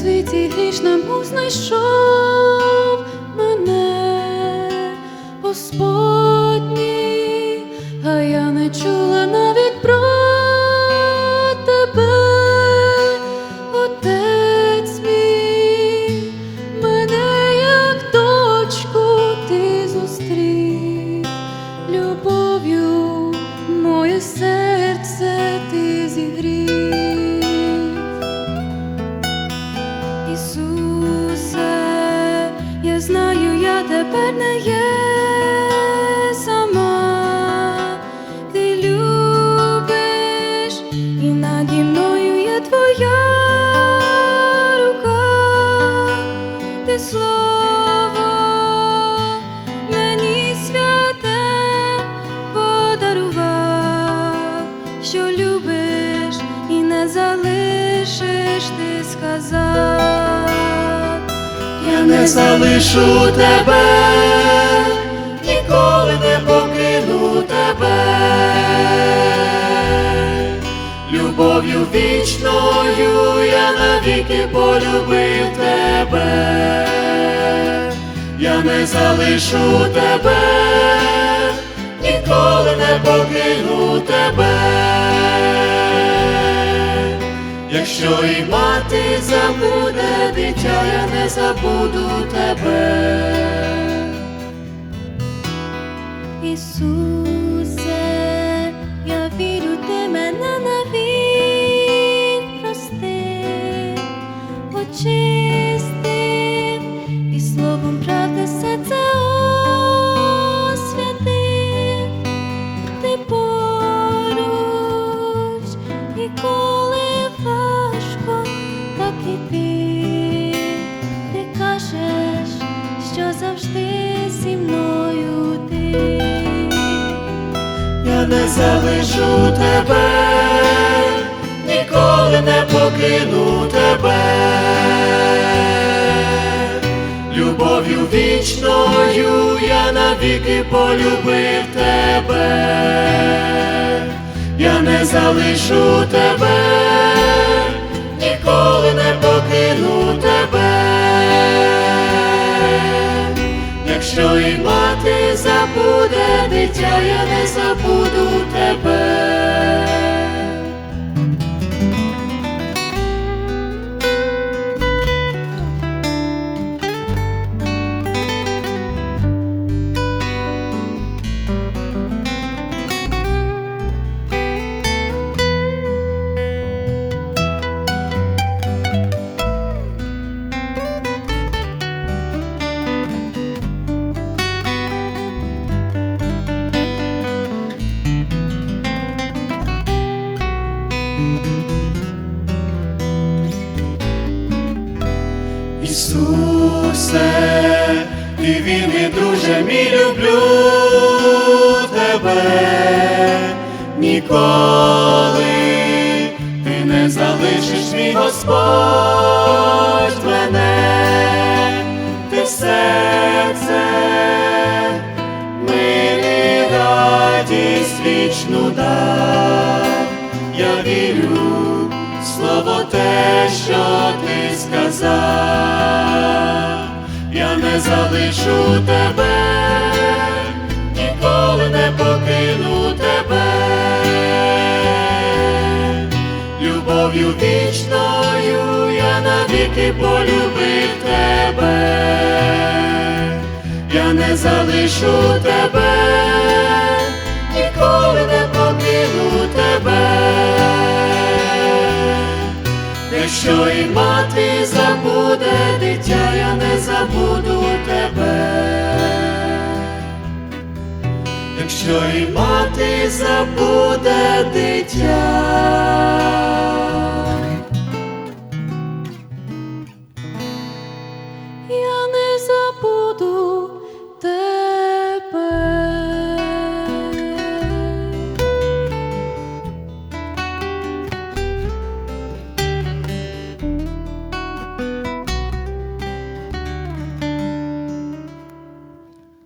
світі гріш нам знайшов. Ісусе, я знаю, я тепер не є сама, ти любиш, і наді мною є твоя рука, ти слово мені святе подарував, що любиш і не залишиш, ти сказав. Не залишу тебе, ніколи не покину тебе. Любов'ю вічною я навіки полюбив тебе. Я не залишу тебе, ніколи не покину тебе. Якщо і мати забуде дитя, я не забуду тебе. Ісусе, я вірю, ти мене навік простив, очистив і словом правди все це освятив, ти поруч, і не залишу тебе, ніколи не покину тебе. Любов'ю вічною я навіки полюбив тебе. Я не залишу тебе, ніколи не покину Якщо і мати забуде дитя, я не забуду тебе. Ісусе, ти вільний, друже, мій люблю тебе. Ніколи ти не залишиш мій Господь мене, ти серце, те, що ти сказав, я не залишу тебе, ніколи не покину тебе, любов'ю вічною я навіки полюбив тебе, я не залишу тебе, ніколи не покину тебе те, що і мати забуде, дитя, я не забуду тебе, якщо і мати забуде дитя.